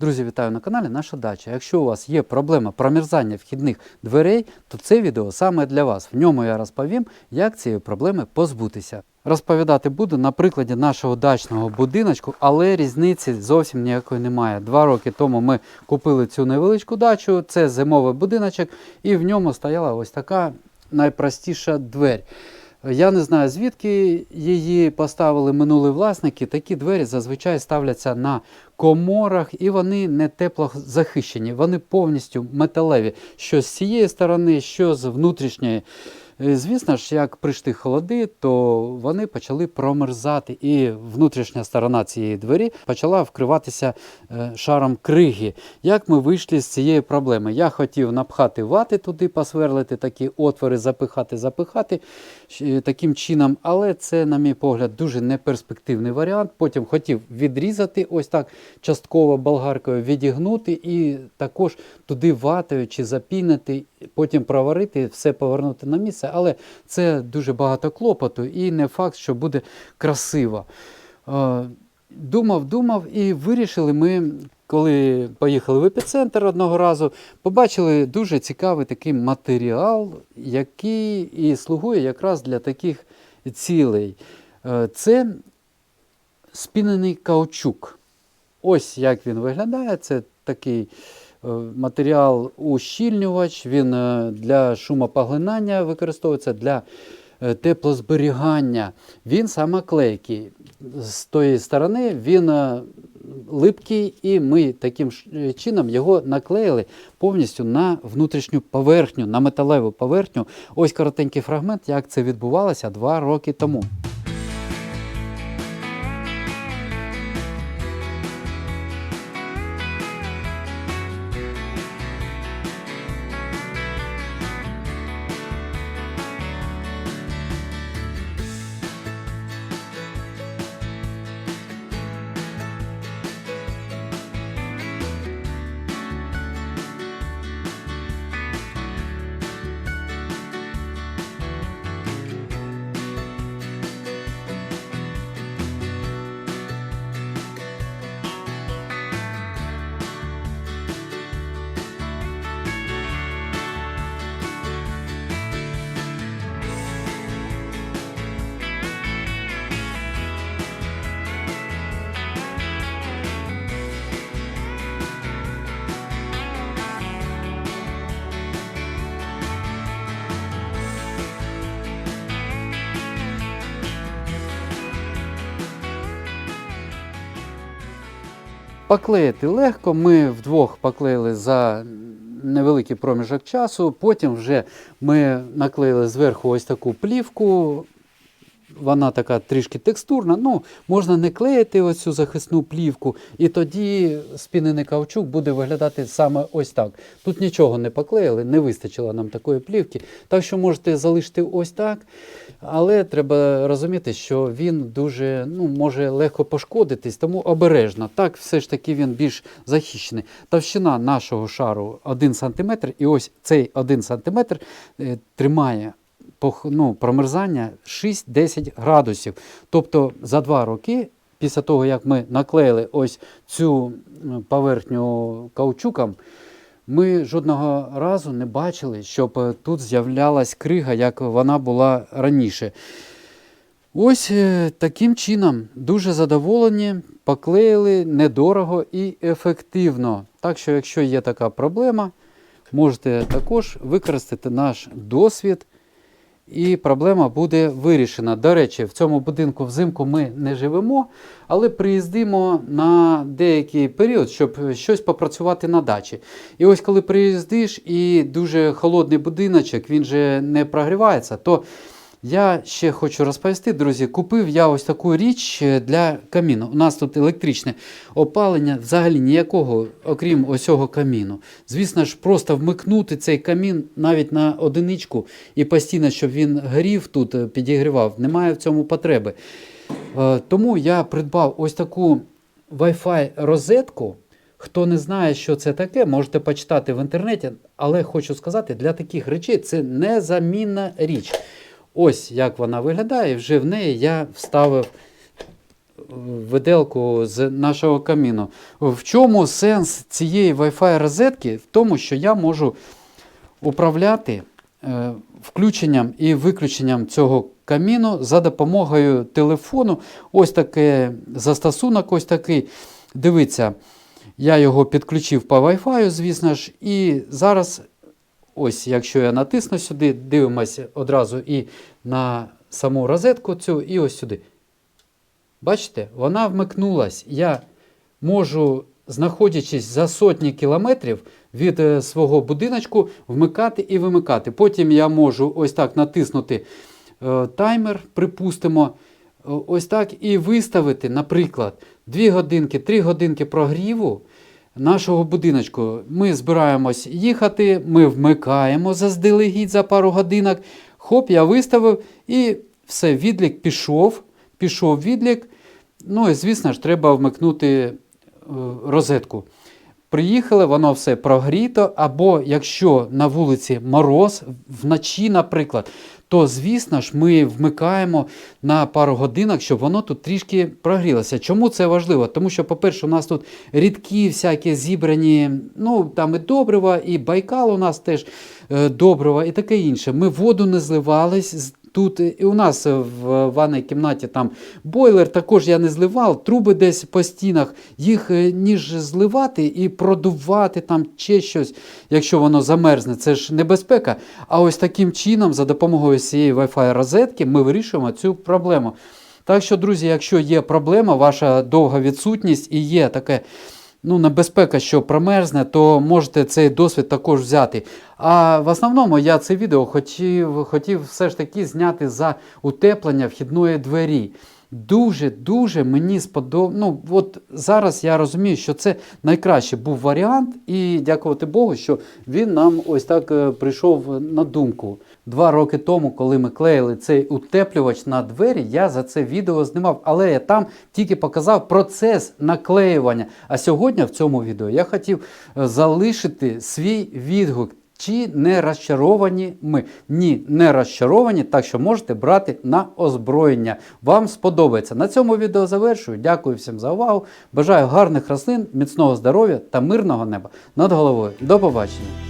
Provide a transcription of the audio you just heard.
Друзі, вітаю на каналі Наша Дача. Якщо у вас є проблема промерзання вхідних дверей, то це відео саме для вас. В ньому я розповім, як цієї проблеми позбутися. Розповідати буду на прикладі нашого дачного будиночку, але різниці зовсім ніякої немає. Два роки тому ми купили цю невеличку дачу, це зимовий будиночок, і в ньому стояла ось така найпростіша двері. Я не знаю, звідки її поставили минулі власники. Такі двері зазвичай ставляться на коморах, і вони не теплозахищені, вони повністю металеві, що з цієї сторони, що з внутрішньої. Е, Звісно ж, як прийшли холоди, то вони почали промерзати, і внутрішня сторона цієї двері почала вкриватися е, шаром криги. Як ми вийшли з цієї проблеми? Я хотів напхати вати туди, посверлити такі отвори, запихати, запихати таким чином, але це, на мій погляд, дуже неперспективний варіант. Потім хотів відрізати ось так частково болгаркою, відігнути і також туди ватою чи запінити, потім проварити, все повернути на місце. Але це дуже багато клопоту і не факт, що буде красиво. Е, Думав, думав, і вирішили ми, коли поїхали в епіцентр одного разу, побачили дуже цікавий такий матеріал, який і слугує якраз для таких цілей. Е, Це спінений каучук. Ось як він виглядає. Це такий е, матеріал ущільнювач, він е, для шумопоглинання використовується для теплозберігання. Він самоклейкий. З тої сторони він е, липкий, і ми таким е, чином його наклеїли повністю на внутрішню поверхню, на металеву поверхню. Ось коротенький фрагмент, як це відбувалося два роки тому. Поклеїти легко. Ми вдвох поклеїли за невеликий проміжок часу. Потім вже ми наклеїли зверху ось таку плівку. Вона така трішки текстурна. Ну, можна не клеїти ось цю захисну плівку, і тоді спінений каучук буде виглядати саме ось так. Тут нічого не поклеїли, не вистачило нам такої плівки. Так що можете залишити ось так. Але треба розуміти, що він дуже ну, може легко пошкодитись, тому обережно. Так, все ж таки він більш захищений. Товщина нашого шару 1 см, і ось цей 1 см е, тримає ну, промерзання 6-10 градусів. Тобто за два роки. Після того, як ми наклеїли ось цю поверхню каучуком, ми жодного разу не бачили, щоб е, тут з'являлась крига, як вона була раніше. Ось е, таким чином дуже задоволені, поклеїли недорого і ефективно. Так що, якщо є така проблема, можете також використати наш досвід, і проблема буде вирішена. До речі, в цьому будинку взимку ми не живемо, але приїздимо на деякий період, щоб щось попрацювати на дачі. І ось коли приїздиш і дуже холодний будиночок, він же не прогрівається, то я ще хочу розповісти, друзі, купив я ось таку річ е, для каміну. У нас тут електричне опалення, взагалі ніякого, окрім ось цього каміну. Звісно ж, просто вмикнути цей камін навіть на одиничку і постійно, щоб він горів тут, е, підігрівав, немає в цьому потреби. Е, Тому я придбав ось таку Wi-Fi розетку. Хто не знає, що це таке, можете почитати в інтернеті, але хочу сказати, для таких речей це незамінна річ. Ось як вона виглядає. Вже в неї я вставив виделку з нашого каміну. В чому сенс цієї Wi-Fi розетки? В тому, що я можу управляти е, включенням і виключенням цього каміну за допомогою телефону. Ось таке застосунок, ось такий. Дивіться, я його підключив по Wi-Fi, звісно ж, і зараз, ось, якщо я натисну сюди, дивимося одразу і на саму розетку цю, і ось сюди. Бачите, вона вмикнулась. Я можу, знаходячись за сотні кілометрів від е, свого будиночку, вмикати і вимикати. Потім я можу ось так натиснути е, таймер, припустимо, е, ось так і виставити, наприклад, 2 годинки, 3 годинки прогріву нашого будиночку. Ми збираємось їхати, ми вмикаємо заздалегідь за пару годинок. Хоп, я виставив і все, відлік пішов, пішов відлік. Ну і звісно ж, треба вмикнути е, розетку. Приїхали, воно все прогріто, або якщо на вулиці мороз, вночі, наприклад, то, звісно ж, ми вмикаємо на пару годинок, щоб воно тут трішки прогрілося. Чому це важливо? Тому що, по-перше, у нас тут рідкі всякі зібрані, ну там і добрива, і байкал у нас теж е, добрива, і таке інше. Ми воду не зливались. з- Тут і у нас в ванній кімнаті там бойлер також я не зливав, труби десь по стінах. Їх е, ніж зливати і продувати там чи щось, якщо воно замерзне, це ж небезпека. А ось таким чином, за допомогою цієї Wi-Fi розетки, ми вирішуємо цю проблему. Так що, друзі, якщо є проблема, ваша довга відсутність і є таке ну, небезпека, що промерзне, то можете цей досвід також взяти. А в основному я це відео хотів, хотів все ж таки зняти за утеплення вхідної двері. Дуже-дуже мені сподобалося. Ну, от зараз я розумію, що це найкращий був варіант, і дякувати Богу, що він нам ось так е, прийшов на думку. Два роки тому, коли ми клеїли цей утеплювач на двері, я за це відео знімав, але я там тільки показав процес наклеювання. А сьогодні в цьому відео я хотів е, залишити свій відгук. Чи не розчаровані ми? Ні, не розчаровані, так що можете брати на озброєння. Вам сподобається. На цьому відео завершую. Дякую всім за увагу. Бажаю гарних рослин, міцного здоров'я та мирного неба над головою. До побачення!